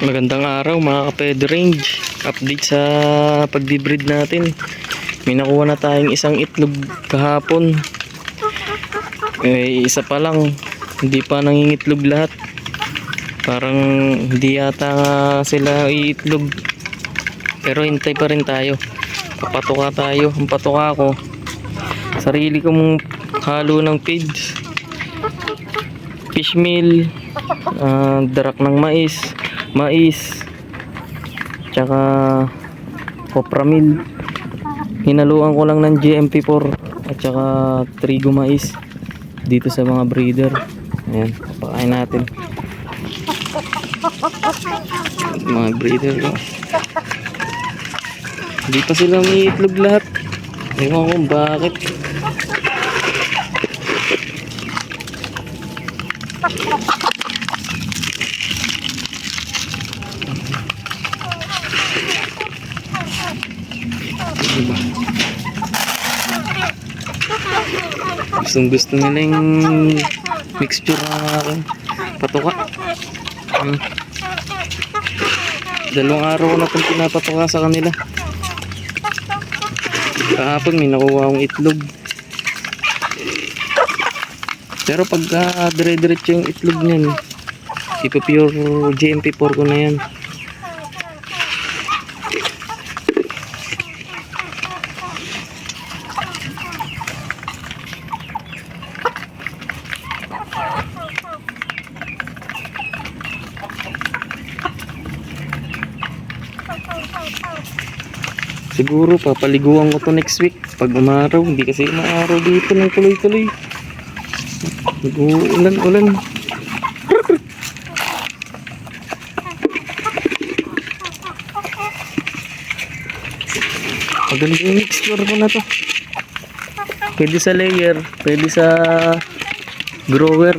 Magandang araw mga kaped range. Update sa pagbibreed natin. May nakuha na tayong isang itlog kahapon. Eh, isa pa lang. Hindi pa nangingitlog lahat. Parang hindi yata sila iitlog. Pero hintay pa rin tayo. Papatuka tayo. Ang patuka ko. Sarili kong halo ng feeds. Fish ah, darak ng mais. Mais. Tsaka copra meal. Hinaluan ko lang ng GMP4 at tsaka trigo mais dito sa mga breeder. Ayan, papakain natin. Mga breeder ko. Hindi pa sila umiitlog lahat. Ewan ko bakit. Diba? Gustong gusto nila yung mixture ng aking patuka. Hmm. Dalawang araw na itong pinapatuka sa kanila. Kahapon may nakuha akong itlog. Pero pagka dire-diretso yung itlog niyan, ipa-pure GMP4 ko na yan. Siguro papaliguan ko to next week pag umaraw. Hindi kasi umaraw dito ng tuloy-tuloy. Nag-uulan, ulan. Maganda yung mixture ko na to. Pwede sa layer, pwede sa grower.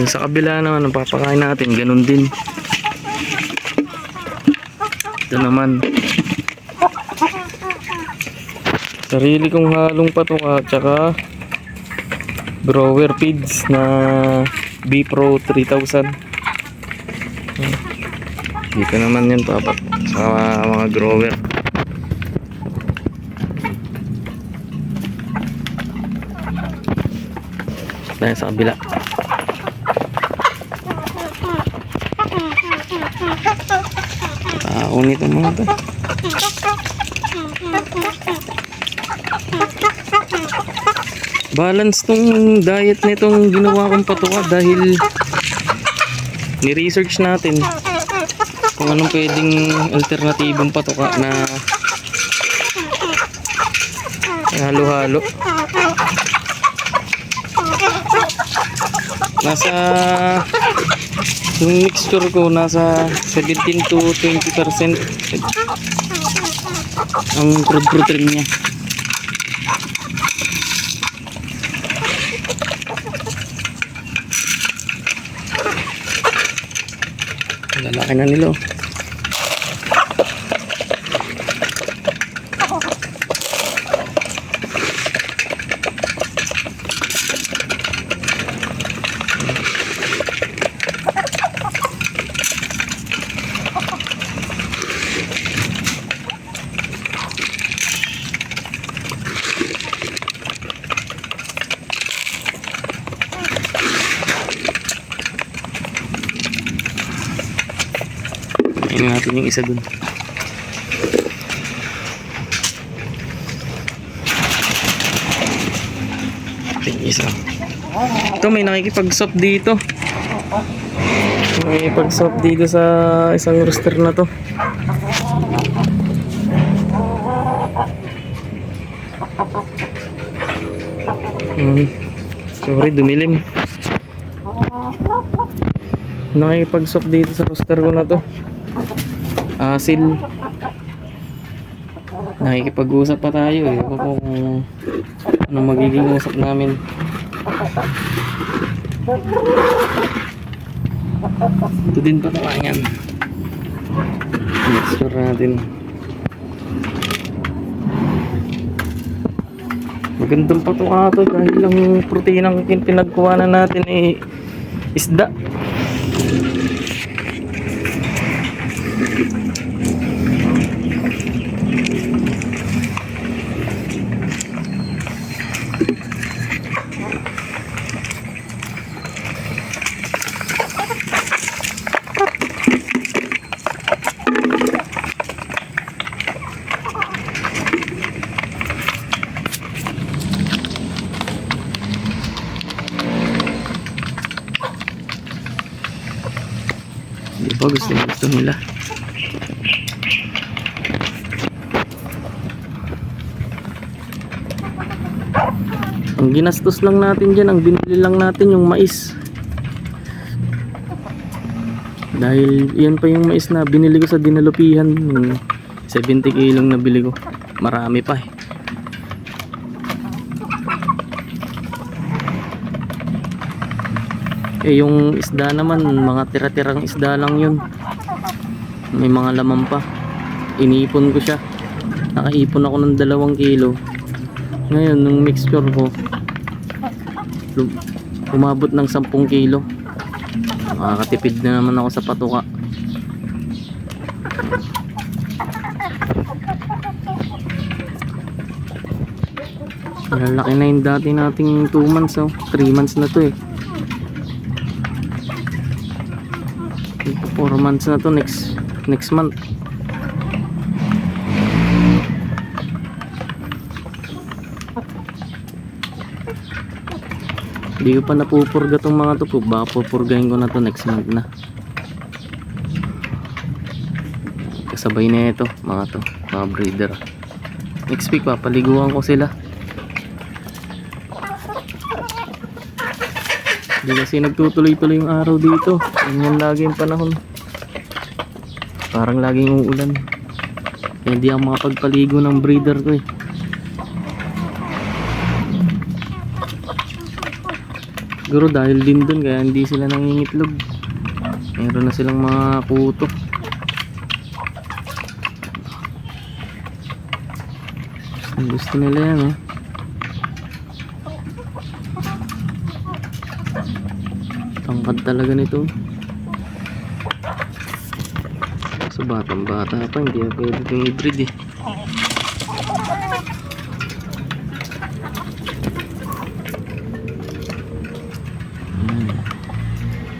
Yung sa kabila naman, ang papakain natin, ganun din. Ito naman. Sarili kong halong patuka, tsaka grower feeds na B Pro 3000. Hmm. Dito naman yun papat sa mga grower. Sa kabila. Taon nito mga to. Balance tong diet nitong ginawa kong patuka dahil ni-research natin kung anong pwedeng alternatibong patuka na halo-halo. Nasa yung mixture ko nasa 17 to 20% ang crude protein niya. Lalaki na nila. Ayun natin yung isa dun. Yung isa. Ito may nakikipag-swap dito. May pag-swap dito sa isang rooster na to. Hmm. Sorry, dumilim. Nakikipag-swap dito sa rooster ko na to. Asil. Nakikipag-usap pa tayo eh. Ako kung ano magiging usap namin. Ito din patawangan. Mixture natin. Magandang patuka to dahil lang protein ang kin- pinagkuha na natin eh isda. Gusto gusto nila? Ang ginastos lang natin dyan, ang binili lang natin yung mais. Dahil yan pa yung mais na binili ko sa dinalupihan. Yung 70 kilong nabili ko. Marami pa eh. Eh yung isda naman, mga tira-tirang isda lang yun. May mga laman pa. Inipon ko siya. Nakaipon ako ng dalawang kilo. Ngayon, nung mixture ko, umabot ng 10 kilo. Makakatipid na naman ako sa patuka. Malalaki na yung dati nating 2 months oh. 3 months na to eh. Months na to next next month. Hindi ko pa napupurga tong mga to. Baka pupurgahin ko na to next month na. Kasabay na ito mga to. Mga breeder. Next week papaliguan ko sila. Hindi kasi nagtutuloy-tuloy yung araw dito. Ganyan lagi yung panahon. Parang laging uulan. Hindi ako makapagpaligo ng breeder ko eh. Siguro dahil din dun kaya hindi sila nangingitlog. Meron na silang mga kuto. Ang gusto nila yan oh. Tangkad talaga nito. Sa batang bata pa, hindi na pwede itong i-breed eh. Hmm.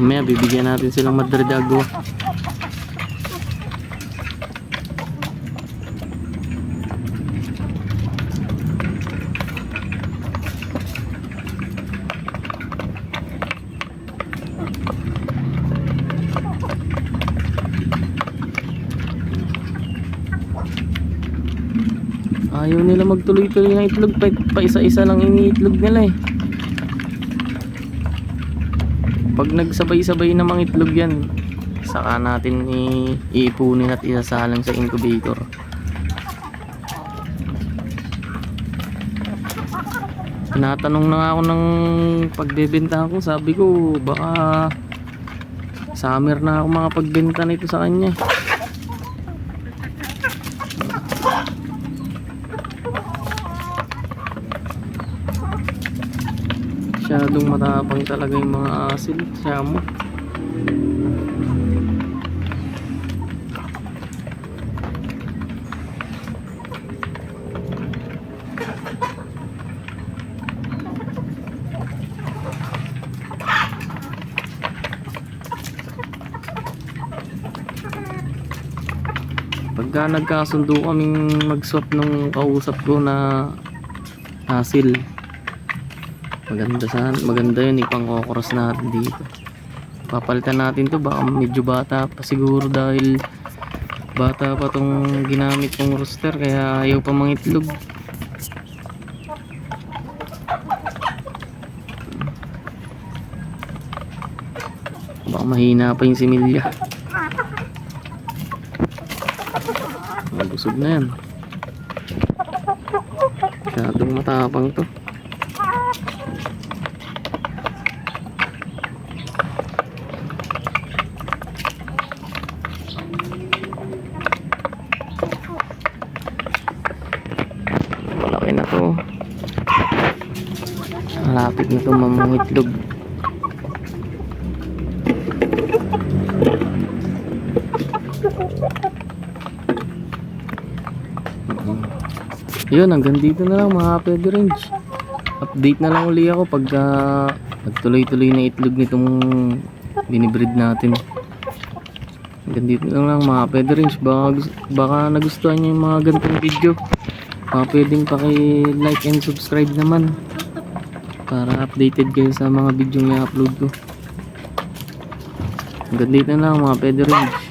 Mamaya bibigyan natin silang Madrid Ayaw nila magtuloy-tuloy ng itlog. Pa, pa isa-isa lang iniitlog nila eh. Pag nagsabay-sabay na mga itlog yan, saka natin iipunin at isasalang sa incubator. Tinatanong na ako ng pagbebenta ko. Sabi ko, baka summer na ako makapagbenta nito sa kanya. Masyadong matapang talaga yung mga asil. Siya mo. Pagka nagkasundo kaming mag-swap nung kausap ko na asil, Maganda sana, maganda yun ipang kokros natin dito. Papalitan natin to baka medyo bata pa siguro dahil bata pa tong ginamit kong rooster kaya ayaw pa mangitlog. Baka mahina pa yung similya. Busog na yan. Masyadong matapang to. Malapit na ito mamungitlog. Yun, hanggang dito na lang mga pwede range. Update na lang uli ako pagka nagtuloy-tuloy na itlog nitong binibreed natin. Hanggang dito na lang mga pwede range. Baka, baka nagustuhan nyo yung mga ganitong video. Baka pwedeng paki-like and subscribe naman. Para updated kayo sa mga video na i-upload ko. Hanggang dito na lang mga pwede range.